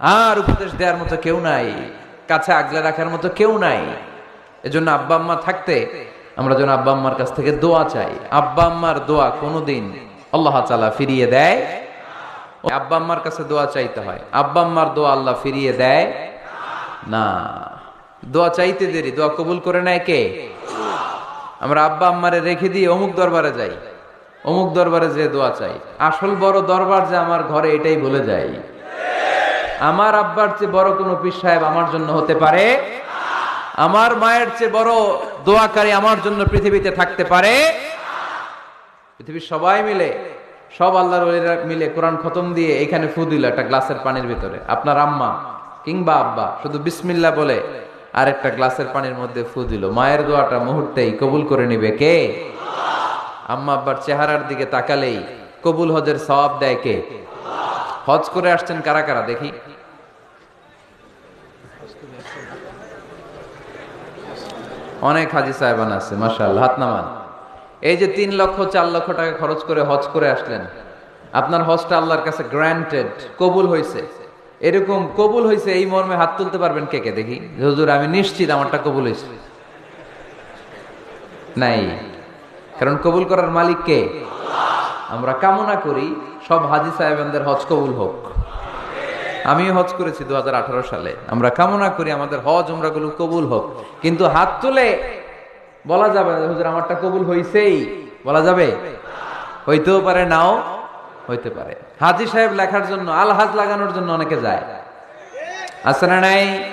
আর উপদেশ দেওয়ার মতো কেউ নাই, কাছে আগলে রাখার মতো কেউ নাই। এজন্য আব্বা আম্মা থাকতে আমরা যেন আব্বা আম্মার কাছ থেকে দোয়া চাই। আব্বা আম্মার দোয়া কোনোদিন আল্লাহ তাআলা ফিরিয়ে দেয়। আব্বা আম্মার কাছে দোয়া চাইতে হয়। আব্বা আম্মার দোয়া আল্লাহ ফিরিয়ে দেয় না। দোয়া চাইতে দেরি, দোয়া কবুল করে নেয় কে? আমরা আব্বা আম্মারে রেখে দিয়ে অমুক দরবারে যাই। অমুক দরবারে যে দোয়া চাই। আসল বড় দরবার যে আমার ঘরে এটাই ভুলে যাই আমার আব্বার চেয়ে বড় কোনো পীর সাহেব আমার জন্য হতে পারে? আমার মায়ের চেয়ে বড় দোয়াকারী আমার জন্য পৃথিবীতে থাকতে পারে? পৃথিবীর সবাই মিলে, সব আল্লাহর মিলে কোরআন খতম দিয়ে এখানে ফু দিল একটা গ্লাসের পানির ভিতরে। আপনার আম্মা কিংবা আব্বা, শুধু বিসমিল্লা বলে আর একটা গ্লাসের পানির মধ্যে ফু দিল। মায়ের দোয়াটা মুহূর্তেই কবুল করে নিবে কে? আম্মা আব্বার চেহারার দিকে তাকালেই কবুল হজের সওয়াব দেয় কে? হজ করে আসছেন কারা কারা? দেখি। অনেক হাজি সাহেবান আছে, মাশাআল্লাহ, হাত নামান। এই যে তিন লক্ষ, চার লক্ষ টাকা খরচ করে হজ করে আসলেন, আপনার হজটা আল্লাহর কাছে গ্রান্টেড কবুল হয়েছে। এরকম কবুল হয়েছে, এই মর্মে হাত তুলতে পারবেন কে কে? দেখি। হুজুর, আমি নিশ্চিত আমারটা কবুল হয়েছে। নাই। কারণ কবুল করার মালিক কে? আমরা কামনা করি সব হাজি সাহেবানদের হজ কবুল হোক। আমিও হজ করেছি দু সালে। আমরা কামনা করি আমাদের হজ উমরাগুলো কবুল হোক। কিন্তু হাত তুলে বলা যাবে হুজুর, আমারটা কবুল হইছেই। বলা যাবে? হইতেও পারে, নাও হইতে পারে। হাজি সাহেব লেখার জন্য আল হাজ লাগানোর জন্য অনেকে যায়। না নাই?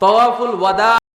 তওয়াফুল ওয়াদা।